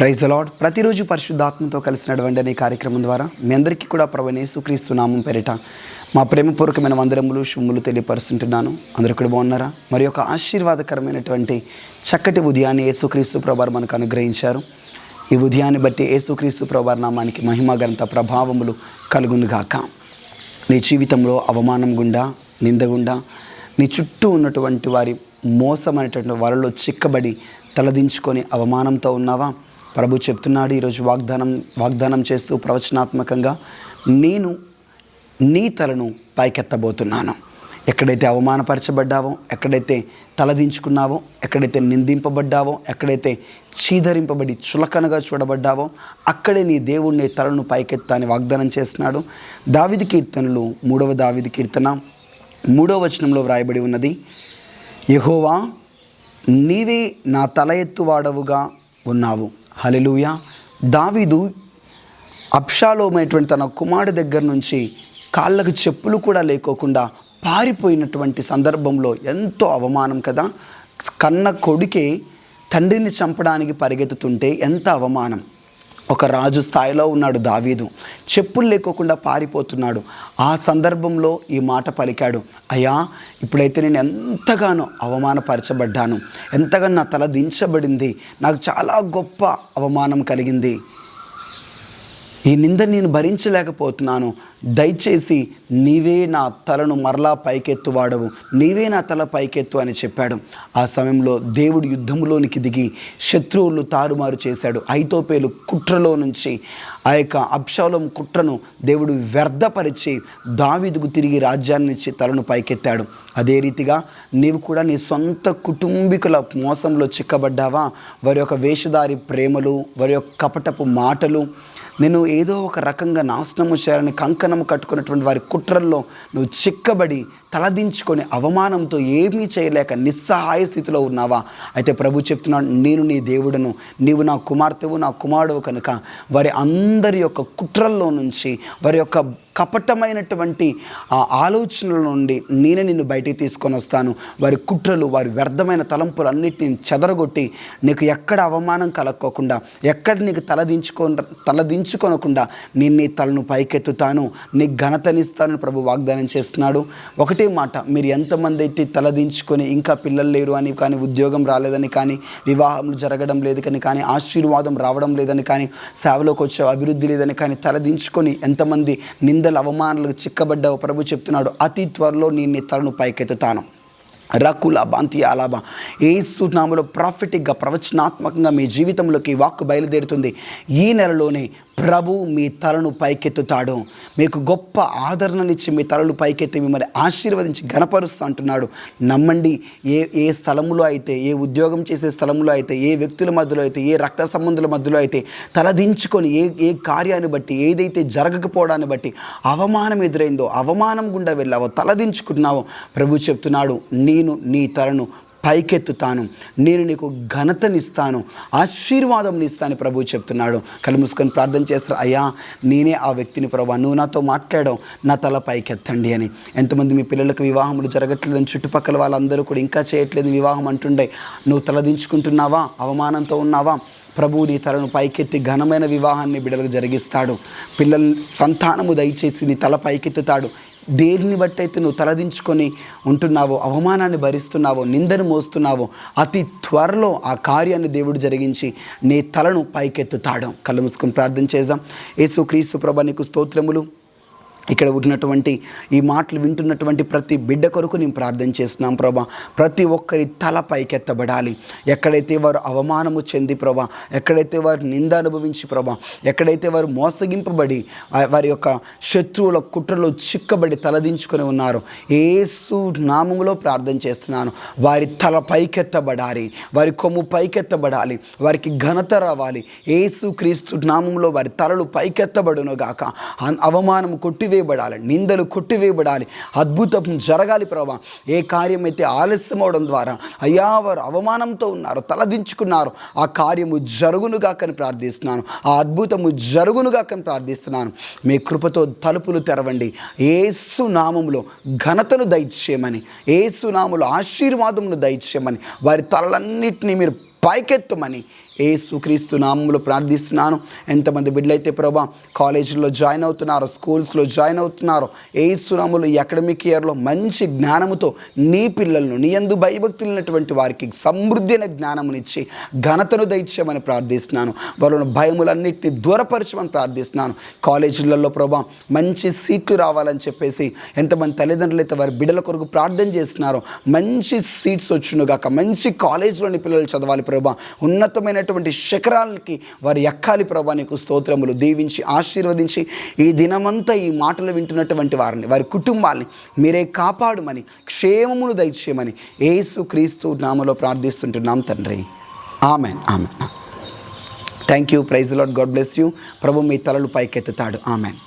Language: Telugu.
ప్రైజ్ అలాడ్ ప్రతిరోజు పరిశుద్ధాత్మతో కలిసినటువంటి అనే కార్యక్రమం ద్వారా మీ అందరికీ కూడా ప్రవణేసుక్రీస్తు నామం పెరట మా ప్రేమపూర్వకమైన వందరములు శుమ్ములు తెలియపరుస్తుంటున్నాను. అందరూ కూడా బాగున్నారా? మరి ఒక ఆశీర్వాదకరమైనటువంటి చక్కటి ఉదయాన్ని యేసుక్రీస్తు ప్రభారు మనకు అనుగ్రహించారు. ఈ ఉదయాన్ని బట్టి యేసుక్రీస్తు ప్రభారు నామానికి మహిమ ప్రభావములు కలుగునుగాక నీ జీవితంలో అవమానం గుండా నింద గుండా నీ చుట్టూ ఉన్నటువంటి వారి మోసం వరలో చిక్కబడి తలదించుకొని అవమానంతో ఉన్నావా? ప్రభు చెప్తున్నాడు ఈరోజు వాగ్దానం వాగ్దానం చేస్తూ ప్రవచనాత్మకంగా నేను నీ తలను పైకెత్తబోతున్నాను. ఎక్కడైతే అవమానపరచబడ్డావో ఎక్కడైతే తలదించుకున్నావో ఎక్కడైతే నిందింపబడ్డావో ఎక్కడైతే చీదరింపబడి చులకనగా చూడబడ్డావో అక్కడే నీ దేవుణ్ణి తలను పైకెత్తా అని వాగ్దానం చేస్తున్నాడు. దావిది కీర్తనలు మూడవ దావిది కీర్తన మూడవ వచనంలో వ్రాయబడి ఉన్నది యహోవా నీవే నా తల ఎత్తువాడవుగా ఉన్నావు. హలెలుయ దావీదు అప్షాలోమైనటువంటి తన కుమారుడి దగ్గర నుంచి కాళ్ళకు చెప్పులు కూడా లేకోకుండా పారిపోయినటువంటి సందర్భంలో ఎంతో అవమానం కదా. కన్న కొడుకే తండ్రిని చంపడానికి పరిగెత్తుతుంటే ఎంత అవమానం. ఒక రాజు స్థాయిలో ఉన్నాడు దావీదు. చెప్పులు లేకోకుండా పారిపోతున్నాడు. ఆ సందర్భంలో ఈ మాట పలికాడు. అయ్యా ఇప్పుడైతే నేను ఎంతగానో అవమానపరచబడ్డాను. ఎంతగానో నా తల దించబడింది. నాకు చాలా గొప్ప అవమానం కలిగింది. ఈ నింద నేను భరించలేకపోతున్నాను. దయచేసి నీవే నా తలను మరలా పైకెత్తువాడవు. నీవే నా తల పైకెత్తు అని చెప్పాడు. ఆ సమయంలో దేవుడు యుద్ధంలోనికి దిగి శత్రువులు తారుమారు చేశాడు. ఐతోపేలు కుట్రలో నుంచి ఆ యొక్క అప్షాలం కుట్రను దేవుడు వ్యర్థపరిచి దావీదుకు తిరిగి రాజ్యాన్ని ఇచ్చి తలను పైకెత్తాడు. అదే రీతిగా నీవు కూడా నీ సొంత కుటుంబీకుల మోసంలో చిక్కబడ్డావా? వారి యొక్క వేషధారి ప్రేమలు వారి యొక్క కపటపు మాటలు నేను ఏదో ఒక రకంగా నాశనము చేయాలని కంకణము కట్టుకున్నటువంటి వారి కుట్రల్లో నువ్వు చిక్కబడి తలదించుకొని అవమానంతో ఏమీ చేయలేక నిస్సహాయ స్థితిలో ఉన్నావా? అయితే ప్రభు చెప్తున్నాడు నేను నీ దేవుడను నీవు నా కుమార్తెవు నా కుమారుడు కనుక వారి అందరి యొక్క కుట్రల్లో నుంచి వారి యొక్క కపటమైనటువంటి ఆ ఆలోచనల నుండి నేనే నిన్ను బయటికి తీసుకొని వస్తాను. వారి కుట్రలు వారి వ్యర్థమైన తలంపులు అన్నిటిని చెదరగొట్టి నీకు ఎక్కడ అవమానం కలక్కోకుండా ఎక్కడ నీకు తలదించుకో తలదించుకొనకుండా నేను నీ తలను పైకెత్తుతాను. నీ ఘనతనిస్తాను ప్రభు వాగ్దానం చేస్తున్నాడు. ఒకటి మాట మీరు ఎంతమంది అయితే తలదించుకొని ఇంకా పిల్లలు లేరు అని కానీ ఉద్యోగం రాలేదని కానీ వివాహం జరగడం లేదు కానీ కానీ ఆశీర్వాదం రావడం లేదని కానీ సేవలోకి వచ్చే అభివృద్ధి లేదని కానీ తలదించుకొని ఎంతమంది నిందల అవమానాలకు చిక్కబడ్డావు ప్రభు చెప్తున్నాడు అతి త్వరలో నేను నీ తలను పైకెత్తుతాను. రకుల బాంతి అలాబా ఏసు నామలో ప్రాఫిటిక్గా ప్రవచనాత్మకంగా మీ జీవితంలోకి వాక్కు బయలుదేరుతుంది. ఈ నెలలోనే ప్రభు మీ తలను పైకెత్తుతాడు. మీకు గొప్ప ఆదరణనిచ్చి మీ తలలు పైకెత్తి మిమ్మల్ని ఆశీర్వదించి గణపరుస్తూ అంటున్నాడు. నమ్మండి ఏ ఏ స్థలములో అయితే ఏ ఉద్యోగం చేసే స్థలంలో అయితే ఏ వ్యక్తుల మధ్యలో అయితే ఏ రక్త సంబంధుల మధ్యలో అయితే తలదించుకొని ఏ ఏ కార్యాన్ని బట్టి ఏదైతే జరగకపోవడాన్ని బట్టి అవమానం ఎదురైందో అవమానం గుండా వెళ్ళావో తలదించుకున్నావో ప్రభు చెప్తున్నాడు నేను నీ తలను పైకెత్తుతాను. నేను నీకు ఘనతనిస్తాను. ఆశీర్వాదం ఇస్తాను ప్రభు చెప్తున్నాడు. కళ్ళు మూసుకొని ప్రార్థన చేస్తారు. అయ్యా నేనే ఆ వ్యక్తిని ప్రభా నువ్వు నాతో మాట్లాడావు. నా తల పైకెత్తండి అని. ఎంతమంది మీ పిల్లలకు వివాహములు జరగట్లేదని చుట్టుపక్కల వాళ్ళందరూ కూడా ఇంకా చేయట్లేదు వివాహం అంటుండే. నువ్వు తలదించుకుంటున్నావా అవమానంతో ఉన్నావా? ప్రభు నీ తలను పైకెత్తి ఘనమైన వివాహాన్ని బిడలకు జరిగిస్తాడు. పిల్లల సంతానము దయచేసి నీ తల పైకెత్తుతాడు. దేనిని బట్టి అయితే నువ్వు తలదించుకొని ఉంటున్నావో అవమానాన్ని భరిస్తున్నావో నిందను మోస్తున్నావో అతి త్వరలో ఆ కార్యాన్ని దేవుడు జరిగించి నీ తలను పైకెత్తుతాడు. కళ్ళు మూసుకొని ప్రార్థన చేద్దాం. యేసు క్రీస్తు ప్రభ నీకు స్తోత్రములు. ఇక్కడ ఉన్నటువంటి ఈ మాటలు వింటున్నటువంటి ప్రతి బిడ్డ కొరకు నేను ప్రార్థన చేస్తున్నాం ప్రభా. ప్రతి ఒక్కరి తల పైకెత్తబడాలి. ఎక్కడైతే వారు అవమానము చెంది ప్రభా ఎక్కడైతే వారు నింద అనుభవించి ప్రభా ఎక్కడైతే వారు మోసగింపబడి వారి యొక్క శత్రువుల కుట్రలో చిక్కబడి తలదించుకొని ఉన్నారు ఏసు నామములో ప్రార్థన చేస్తున్నాను. వారి తల పైకెత్తబడాలి. వారి కొమ్ము పైకెత్తబడాలి. వారికి ఘనత రావాలి. ఏసు క్రీస్తు నామంలో వారి తలలు పైకెత్తబడును గాక అన్- అవమానం కొట్టివేయబడాలి నిందలు కొట్టివేయబడాలి అద్భుతం జరగాలి ప్రభా. ఏ కార్యమైతే ఆలస్యం అవడం ద్వారా అయ్యా వారు అవమానంతో ఉన్నారు తలదించుకున్నారు ఆ కార్యము జరుగునుగాకని ప్రార్థిస్తున్నాను. ఆ అద్భుతము జరుగునుగాకని ప్రార్థిస్తున్నాను. మీ కృపతో తలుపులు తెరవండి. ఏసు నామములో ఘనతను దయచేయమని ఏసు నామములో ఆశీర్వాదమును దయచేయమని వారి తలలన్నింటినీ మీరు పైకెత్తమని ఏసుక్రీస్తు నామంలో ప్రార్థిస్తున్నాను. ఎంతమంది బిడ్డలైతే ప్రభా కాలేజీలో జాయిన్ అవుతున్నారో స్కూల్స్లో జాయిన్ అవుతున్నారో ఏసునాములు ఈ అకాడమిక్ ఇయర్లో మంచి జ్ఞానముతో నీ పిల్లలను నీ యందు భయభక్తులైనటువంటి వారికి సమృద్ధి అయిన జ్ఞానమునిచ్చి ఘనతను దయచేయమని ప్రార్థిస్తున్నాను. వాళ్ళను భయములన్నింటినీ దూరపరచమని ప్రార్థిస్తున్నాను. కాలేజీలలో ప్రభా మంచి సీట్లు రావాలని చెప్పేసి ఎంతమంది తల్లిదండ్రులు అయితే వారి బిడ్డల కొరకు ప్రార్థన చేస్తున్నారో మంచి సీట్స్ వచ్చునుగాక మంచి కాలేజీలోని పిల్లలు చదవాలి ప్రభా. ఉన్నతమైనటువంటి శిఖరాలకి వారు ఎక్కాలి ప్రభా నీకు స్తోత్రములు. దీవించి ఆశీర్వదించి ఈ దినమంతా ఈ మాటలు వింటున్నటువంటి వారిని వారి కుటుంబాల్ని మీరే కాపాడుమని క్షేమమును దయచేయమని ఏసు క్రీస్తు నామలో ప్రార్థిస్తుంటున్నాం తండ్రి. Amen amen. Thank you praise lord god bless you ప్రభు మీ తలలు పైకెత్తుతాడు. ఆమెన్.